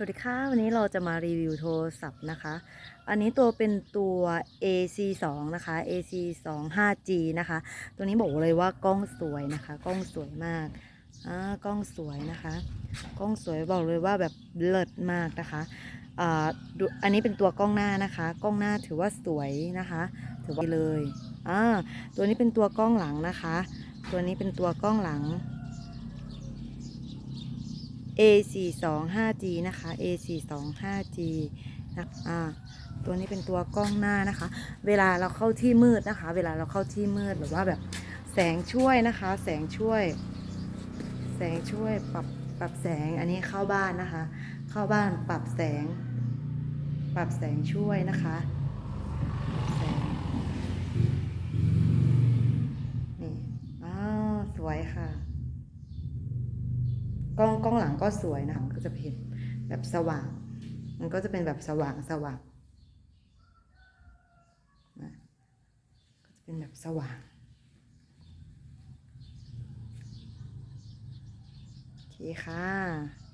สวัสดีค่ะ วันนี้เราจะมารีวิวโทรศัพท์นะคะ อันนี้ตัวเป็นตัว AC 2นะคะ AC 2 5G นะคะ ตัวนี้บอกเลยว่ากล้องสวยนะคะ กล้องสวยมากอ่ากล้องสวยนะคะ กล้องสวยบอกเลยว่าแบบเลิศมากนะคะอ่าดูอันนี้เป็นตัวกล้องหน้านะคะ กล้องหน้าถือว่าสวยนะคะ ถือว่าเลยอ่าตัวนี้เป็นตัวกล้องหลังนะคะ ตัวนี้เป็นตัวกล้องหลัง A425G นะคะ A425G นะอ่าตัวนี้เป็นตัวกล้องหน้านะคะ เวลาเราเข้าที่มืดนะคะ เวลาเราเข้าที่มืดหรือว่าแบบแสงช่วยนะคะ แสงช่วย แสงช่วยปรับปรับแสงอันนี้เข้าบ้านนะคะ เข้าบ้านปรับแสง ปรับแสงช่วยนะคะแสงนี่อ้าวสวยค่ะ กล้องกล้องหลังก็สวยนะคะมันก็จะเป็นแบบสว่าง มันก็จะเป็นแบบสว่างสว่างนะก็จะเป็นแบบสว่างโอเคค่ะ